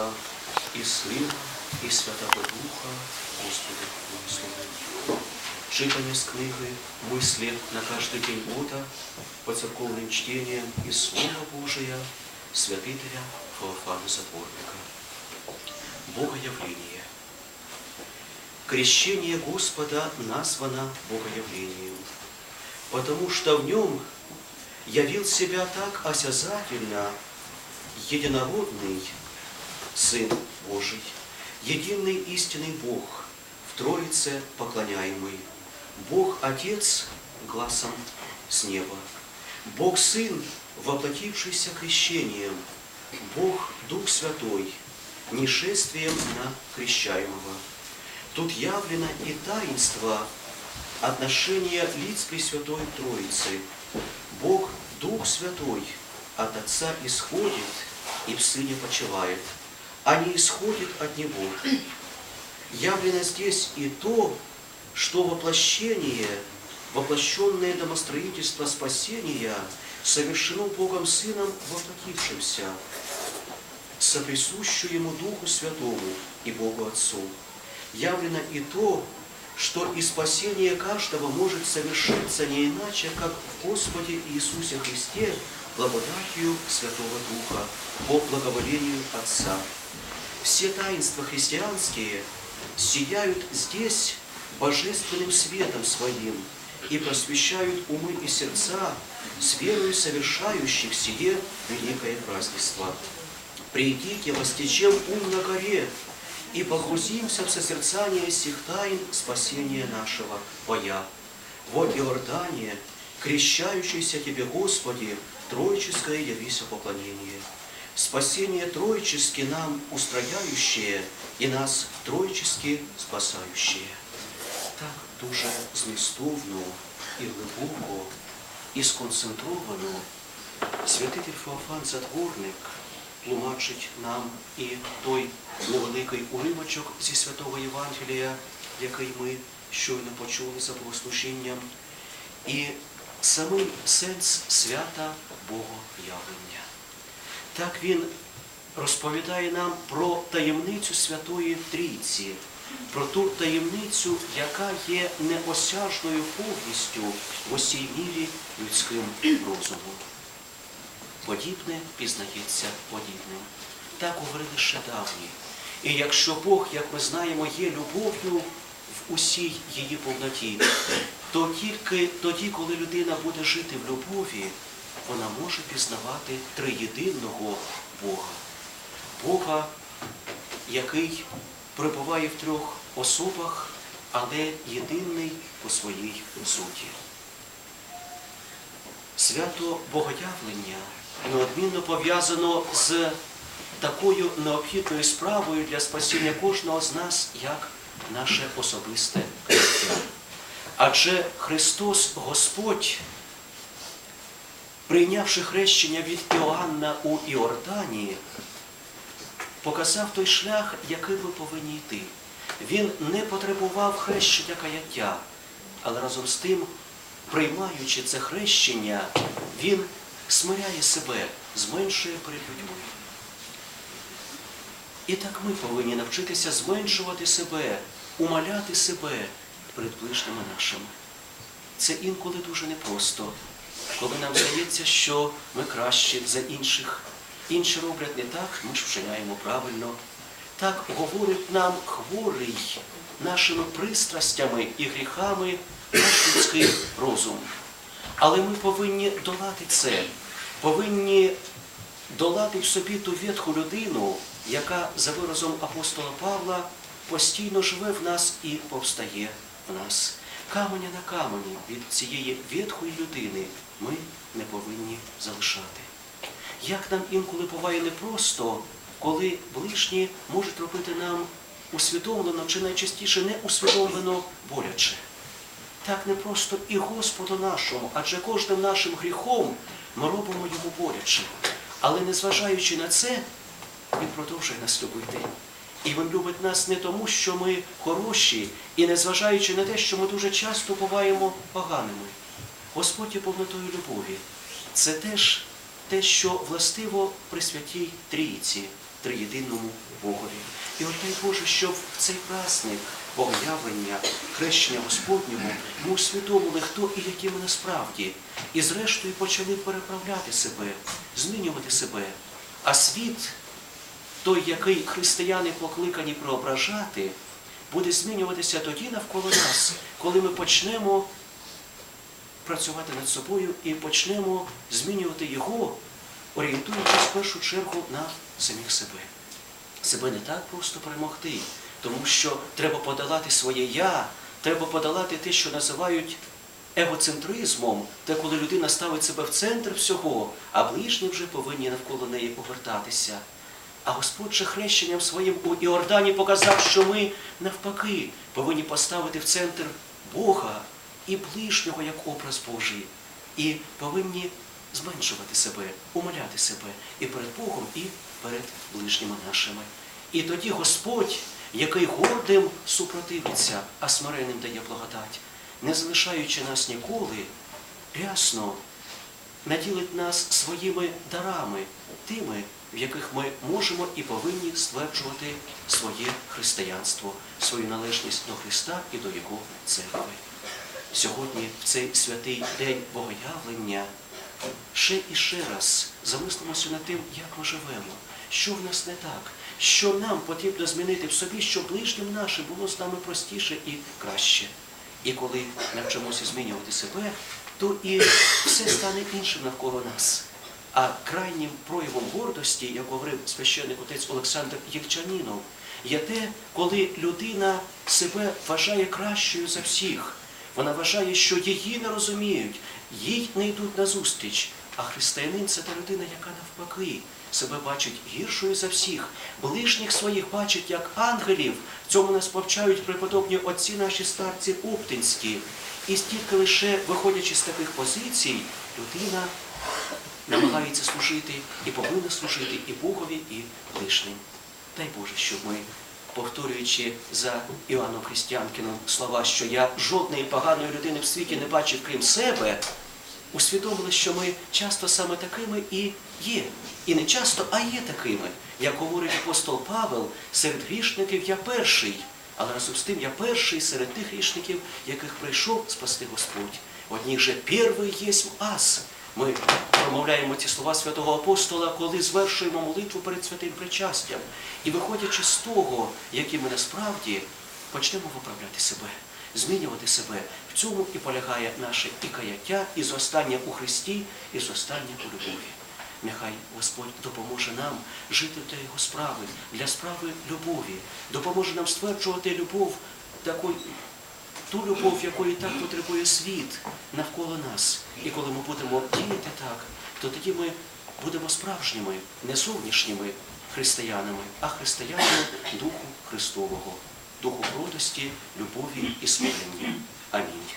Отца и Сына и Святого Духа, Господи, благослови. Читание с книги «Мысли на каждый день года» по церковным чтениям из Слова Божия святителя Феофана Затворника. Богоявление. Крещение Господа названо Богоявлением, потому что в нем явил себя так осязательно единородный Сын Божий, единый истинный Бог, в Троице поклоняемый, Бог Отец глазом с неба, Бог Сын, воплотившийся крещением, Бог Дух Святой, нешествием на крещаемого. Тут явлено и таинство отношения лиц Пресвятой Троицы. Бог Дух Святой от Отца исходит и в Сыне почивает, не исходит от Него. Явлено здесь и то, что воплощение, воплощенное домостроительство спасения совершено Богом Сыном воплотившимся, соприсущую Ему Духу Святому и Богу Отцу. Явлено и то, что и спасение каждого может совершиться не иначе, как в Господе Иисусе Христе, благодатью Святого Духа, по благоволению Отца. Все таинства христианские сияют здесь божественным светом своим и просвещают умы и сердца с верою совершающих сие великое празднество. Придите, востечем ум на горе, и погрузимся в созерцание сих тайн спасения нашего, поя. Вот Иордания, крещающийся Тебе, Господи, троическое явися поклонение. Спасение троически нам устрояющее і нас троически спасаючее. Так дуже змістовно і глибоко, і сконцентровано святитель Феофан Затворник тлумачить нам і той невеликий уривочок зі святого Євангелія, який ми щойно почули за богослужінням, і самий сенс свята Богоявлення. Так він розповідає нам про таємницю Святої Трійці, про ту таємницю, яка є неосяжною повністю в усій мірі людським розумом. Подібне пізнається подібним. Так говорили ще давні. І якщо Бог, як ми знаємо, є любов'ю в усій її повноті, то тільки тоді, коли людина буде жити в любові, вона може пізнавати триєдиного Бога. Бога, який перебуває в трьох особах, але єдиний по своїй суті. Свято Богоявлення неодмінно пов'язано з такою необхідною справою для спасіння кожного з нас, як наше особисте життя. Адже Христос Господь, прийнявши хрещення від Іоанна у Іорданії, показав той шлях, який ви повинні йти. Він не потребував хрещення каяття, але разом з тим, приймаючи це хрещення, він смиряє себе, зменшує перед людьми. І так ми повинні навчитися зменшувати себе, умаляти себе перед ближніми нашими. Це інколи дуже непросто, коли нам здається, що ми кращі за інших. Інші роблять не так, ми ж вчиняємо правильно. Так говорить нам хворий нашими пристрастями і гріхами наш людський розум. Але ми повинні долати це, повинні долати в собі ту ветху людину, яка, за виразом апостола Павла, постійно живе в нас і повстає в нас. Каменя на камені від цієї ветхої людини ми не повинні залишати. Як нам інколи буває непросто, коли ближні можуть робити нам усвідомлено чи найчастіше не усвідомлено боляче. Так непросто і Господу нашому, адже кожним нашим гріхом ми робимо йому боляче. Але незважаючи на це, він продовжує нас любити. І він любить нас не тому, що ми хороші, і незважаючи на те, що ми дуже часто буваємо поганими. Господь є повнотою любові. Це теж те, що властиво при святій Трійці. триєдиному Богові. І от дай Боже, щоб в цей праздник богоявлення, хрещення Господнього ми усвідомили, хто і які ми насправді, і зрештою почали переправляти себе, змінювати себе. А світ, той, який християни покликані преображати, буде змінюватися тоді навколо нас, коли ми почнемо працювати над собою і почнемо змінювати його, орієнтуючись в першу чергу на самих себе. Себе не так просто перемогти, тому що треба подолати своє я, треба подолати те, що називають егоцентризмом, те, коли людина ставить себе в центр всього, а ближні вже повинні навколо неї повертатися. А Господь же хрещенням своїм у Іордані показав, що ми навпаки повинні поставити в центр Бога і ближнього як образ Божий, і повинні зменшувати себе, умоляти себе і перед Богом, і перед ближніми нашими. І тоді Господь, який гордим супротивиться, а смиренним дає благодать, не залишаючи нас ніколи, рясно наділить нас своїми дарами, тими, в яких ми можемо і повинні стверджувати своє християнство, свою належність до Христа і до Його церкви. Сьогодні, в цей святий день Богоявлення, ще і ще раз замислимося над тим, як ми живемо, що в нас не так, що нам потрібно змінити в собі, щоб ближнім нашим було з нами простіше і краще. І коли навчимося змінювати себе, то і все стане іншим навколо нас. А крайнім проявом гордості, як говорив священник отець Олександр Євчанінов, є те, коли людина себе вважає кращою за всіх. Вона вважає, що її не розуміють, їй не йдуть назустріч. А християнин це та людина, яка навпаки себе бачить гіршою за всіх, ближніх своїх бачить як ангелів. Цьому нас повчають преподобні отці наші старці Оптинські. І тільки лише виходячи з таких позицій, людина намагається служити і повинна служити і Богові, і ближнім. Дай Боже, щоб ми, повторюючи за Іоанном Християнкином слова, що я жодної поганої людини в світі не бачив, крім себе, усвідомили, що ми часто саме такими і є. І не часто, а є такими. Як говорить апостол Павел, серед грішників я перший, але разом з тим я перший серед тих грішників, яких прийшов спасти Господь. Одніх же перший єсмь ас. Ми промовляємо ці слова святого апостола, коли звершуємо молитву перед святим причастям. І виходячи з того, які ми насправді почнемо виправляти себе, змінювати себе. В цьому і полягає наше і каяття, і зростання у Христі, і зростання у любові. Нехай Господь допоможе нам жити для Його справи, для справи любові, допоможе нам стверджувати любов таку, ту любов, якої так потребує світ навколо нас. І коли ми будемо діяти так, то тоді ми будемо справжніми, не зовнішніми християнами, а християнами Духу Христового, Духу кротості, любові і смирення. Амінь.